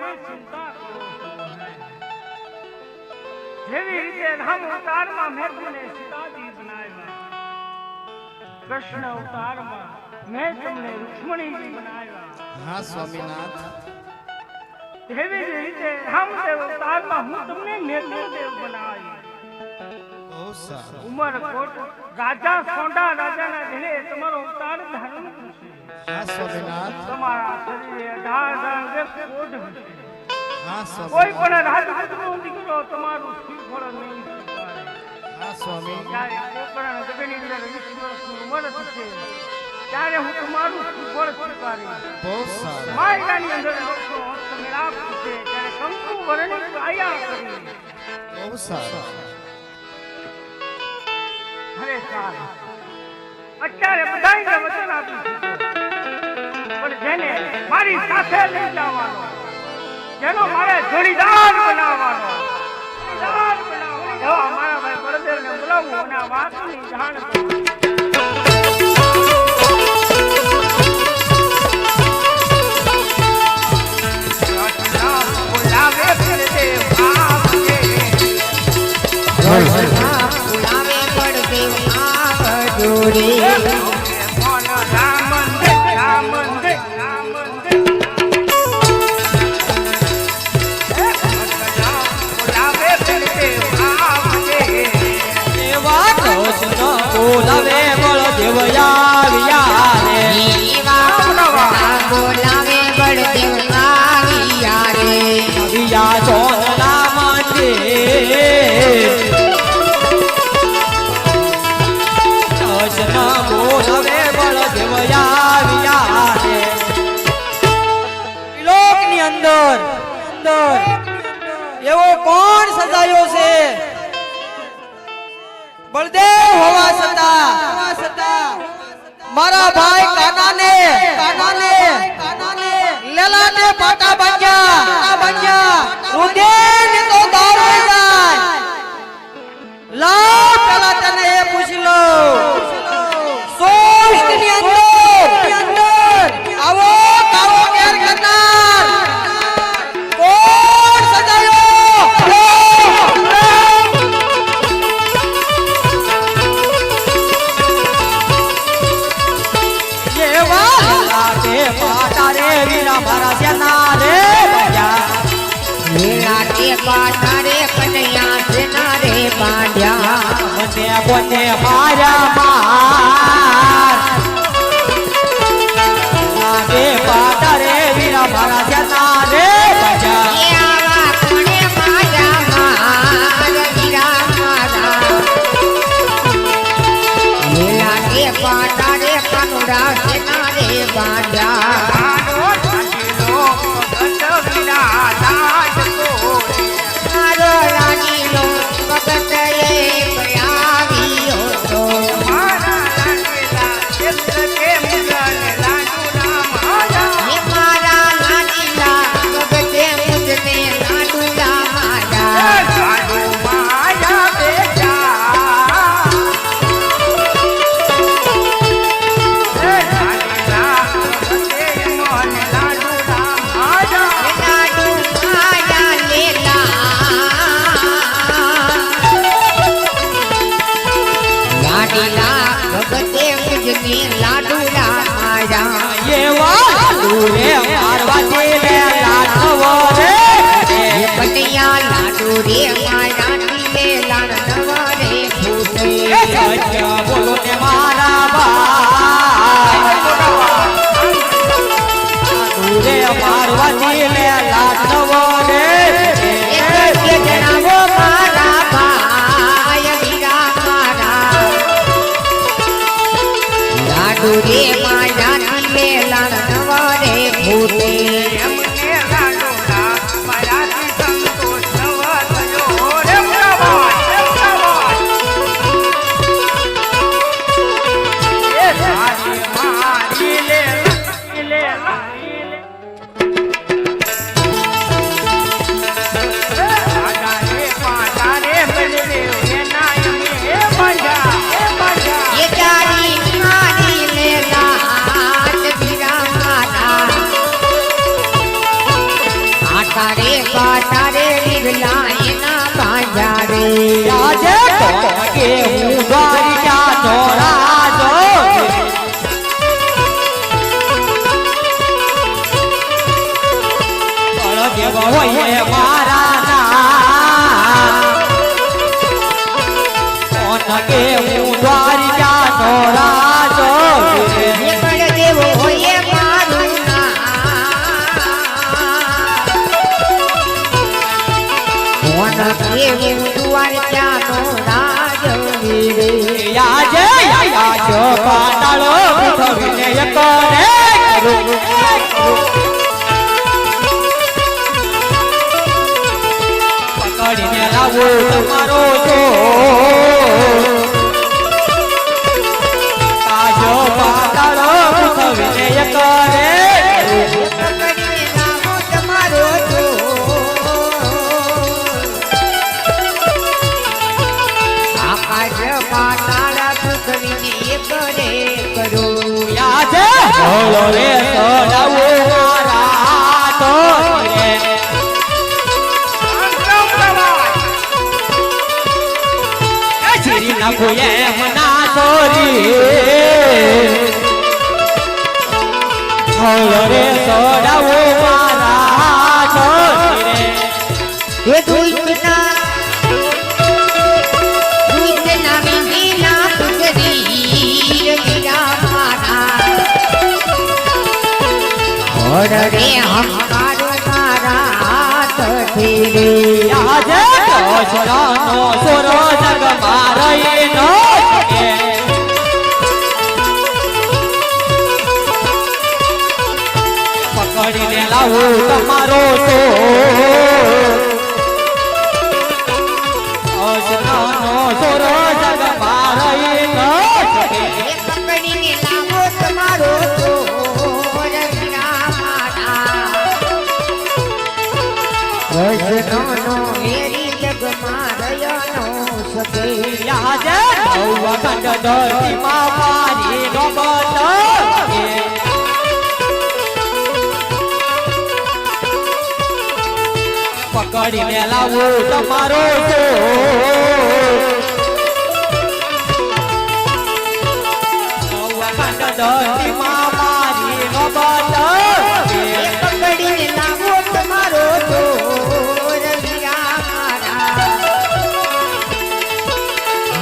માં ચિંતા જેવી રીતે રામ અવતારમાં મેં સીતાજી બનાવ્યા. કૃષ્ણ અવતારમાં મેં તમને રૂક્ષ્મણીજી બનાવ્યા. હા સ્વામીનાથ. જેવી રીતે રામદેવ અવતારમાં હું તમને નેત્રદેવ બનાવી ઉમરકોટ રાજા સોંડા રાજાના ઘરે તમારો અવતાર ધારણ કરશે હા સ્વામીનાથ તમારા શરીરે અઢાર રંગ કોઢ હશે હા કોઈ સ્વામી પણ રાજપૂતનો દીકરો તમારું શ્રીફળ નહીં સ્વીકારે હા સ્વામી જ્યારે પોકરણ ગગનની અંદર વીસ વર્ષની ઉંમર થશે ત્યારે હું તમારું શ્રીફળ સ્વીકારીશ બહુ સારું માયકાની અંદર આવશો મેળાપ થશે ત્યારે કંકુ વર્ણિત આયા કરી બહુ સારું અરે સારું અત્યારે બધાયને વચન આપી દીધું પણ જેને મારી સાથે લઈ જવાનો, જેનો મારે જોડીદાર બનાવવાનો. જોડીદાર બનાવવાનો. અમારા ભાઈ બળદેવને બોલાવું અને આ વાતની જાણ બળદેવ હોવા છતાં. મારા ભાઈ કાનાને કાનાને કાનાને લેલાને પાટા બાંધ્યા. બાંધ્યા. રુદેને લાગે પાટા રે વીરા મારા સેના રે બજા કે પાટા રે કનૈયા સેના રે બાંધ્યા મને કોને માર્યા માર લાગે પાટા રે વીરા મારા સેના રે બજા વીરા પાટા રે કનુડા સેના લાડીલા ભગતે મુજને લાડુલા મારા. એવા દૂરે પાર્વતી લે લાવો તમારો જો આજો પાતાળો એકને કરું પાતાળ પૃથ્વીને એક રે કરો આજે શ્રી નાખો એમ ના સોરી બોલો રે સોડાવો મારા તો રે હે દુઈના દુઈના વિંદીના પુત્રી રવિરા મારા ઓરે હંકારો મારા લાવું તમારો તો દોષરાનો સોરો જગ મારઈ નો શકે. હે પકડીને લાવો તમારો ચોર રવિરા મારા જગમાં રહ્યો સકે આજે નવ અખંડ ધરતીમાં મારી પકડીને લાવો તમારો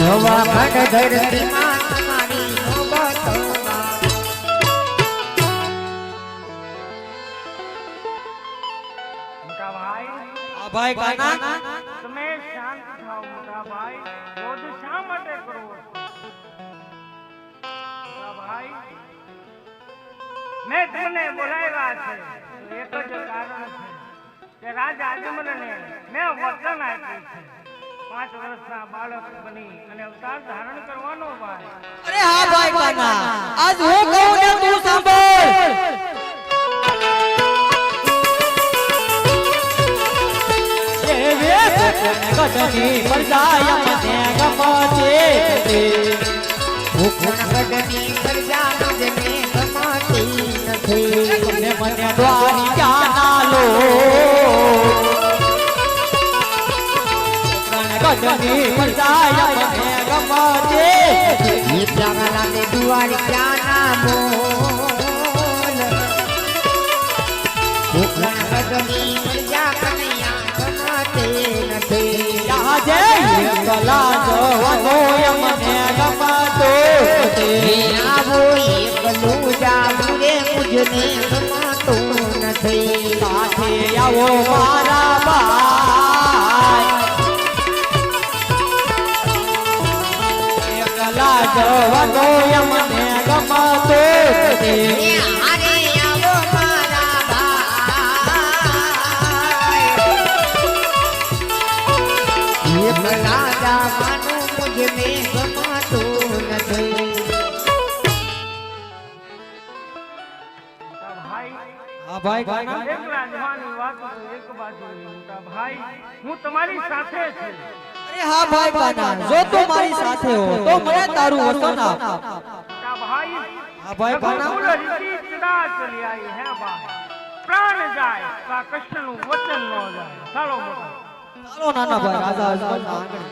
નવ અખંડ ધરતીમાં ભાઈ કાના તમે શાંત થાઓ મોટા ભાઈ. બોધ શા માટે કરો મોટા ભાઈ મેં તમને બોલાવ્યા છે. એક જ કારણ છે કે રાજા આજમલને મેં વચન આપ્યું છે. પાંચ વર્ષના બાળક બની અને અવતાર ધારણ કરવાનો ભાઈ અરે હા ભાઈ કાના આજ હું કહું ને તું સાંભળ. ગઢની પરજાય મને ગમતે ભૂખણગઢની પ્રજા મુજને ગમાતી નથી મને મને દ્વારી ક્યાં લો ગઢની પરજાય મને ગમતે એ પ્યાલાને દુવારી ક્યાં આવો મારા ભાઈ એકલા જવાનો મને ગમતો. હા ભાઈ કાના એકલા જવાની વાત એક બાજુ મોટા ભાઈ હું તમારી સાથે છું. અરે હા ભાઈ કાના જો તું મારી સાથે હો તો મને તારું વતન આપ. મોટા ભાઈ હા ભાઈ કાના ભૂલ રીતિ ચડા ચલી આવી હે ભાઈ પ્રાણ જાય કા કૃષ્ણનું વચન ન જાય. ચાલો મોટા ચાલો નાના ભાઈ રાજા અજમલના આંગણે